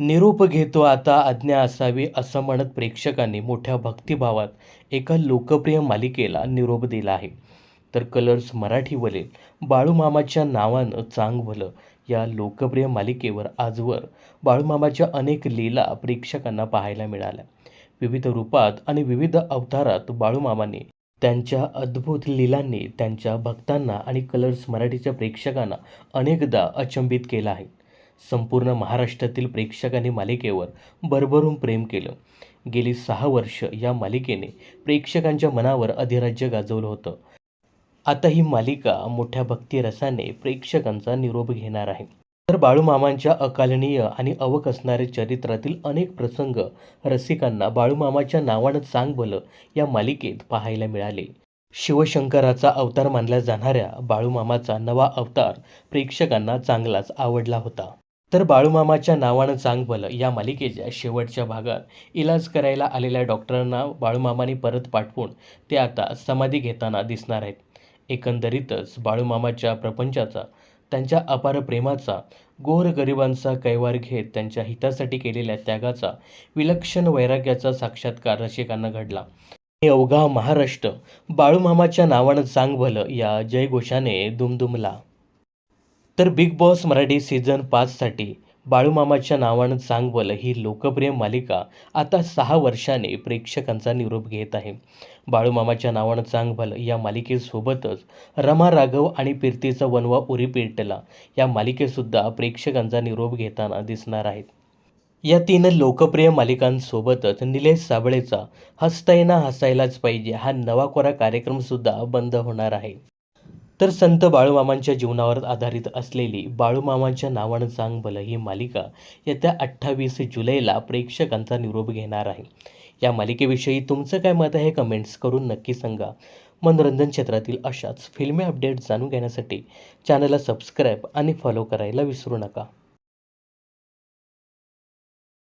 निरोप घेतो आता आज्ञा असावी असं म्हणत प्रेक्षकांनी मोठ्या भक्तिभावात एका लोकप्रिय मालिकेला निरोप दिला आहे. तर कलर्स मराठीवरील बाळूमामाच्या नावानं चांग भलं या लोकप्रिय मालिकेवर आजवर बाळूमामाच्या अनेक लीला प्रेक्षकांना पाहायला मिळाल्या. विविध रूपात आणि विविध अवतारात बाळूमामांनी त्यांच्या अद्भुत लीलांनी त्यांच्या भक्तांना आणि कलर्स मराठीच्या प्रेक्षकांना अनेकदा अचंबित केलं आहे. संपूर्ण महाराष्ट्रातील प्रेक्षकांनी मालिकेवर भरभरून प्रेम केलं. गेली सहा वर्ष या मालिकेने प्रेक्षकांच्या मनावर अधिराज्य गाजवलं होतं. आता ही मालिका मोठ्या भक्तिरसाने प्रेक्षकांचा निरोप घेणार आहे. तर बाळूमामांच्या अकालनीय आणि अवक असणारे चरित्रातील अनेक प्रसंग रसिकांना बाळूमामाच्या नावानं चांग भलं या मालिकेत पाहायला मिळाले. शिवशंकराचा अवतार मानल्या जाणाऱ्या बाळूमामाचा नवा अवतार प्रेक्षकांना चांगलाच आवडला होता. तर बाळूमामाच्या नावानं चांग भलं या मालिकेच्या शेवटच्या भागात इलाज करायला आलेल्या डॉक्टरांना बाळूमामाने परत पाठवून ते आता समाधी घेताना दिसणार आहेत. एकंदरीतच बाळूमामाच्या प्रपंचाचा त्यांच्या अपार प्रेमाचा गोरगरिबांचा कैवार घेत त्यांच्या हितासाठी केलेल्या त्यागाचा विलक्षण वैराग्याचा साक्षात्कार रसिकांना घडला. हे अवघा महाराष्ट्र बाळूमामाच्या नावानं चांग भलं या जयघोषाने दुमदुमला. तर बिग बॉस मराठी सीझन पाचसाठी बाळूमामाच्या नावानं चांगबल ही लोकप्रिय मालिका आता सहा वर्षाने प्रेक्षकांचा निरोप घेत आहे. बाळूमामाच्या नावानं चांग या मालिकेसोबतच रमा राघव आणि कीर्तीचा वनवा उरी पेटला. या मालिकेसुद्धा प्रेक्षकांचा निरोप घेताना दिसणार आहेत. या तीन लोकप्रिय मालिकांसोबतच निलेश साबळेचा हसतायना हसायलाच पाहिजे हा नवा कोरा कार्यक्रमसुद्धा बंद होणार आहे. तर संत बाळूमामांच्या जीवनावर आधारित असलेली बाळूमामांच्या नावानं चांग भलं ही मालिका येत्या अठ्ठावीस जुलैला प्रेक्षकांचा निरोप घेणार आहे. या मालिकेविषयी तुमचं काय मत आहे कमेंट्स करून नक्की सांगा. मनोरंजन क्षेत्रातील अशाच फिल्मी अपडेट जाणून घेण्यासाठी चॅनलला सबस्क्राईब आणि फॉलो करायला विसरू नका.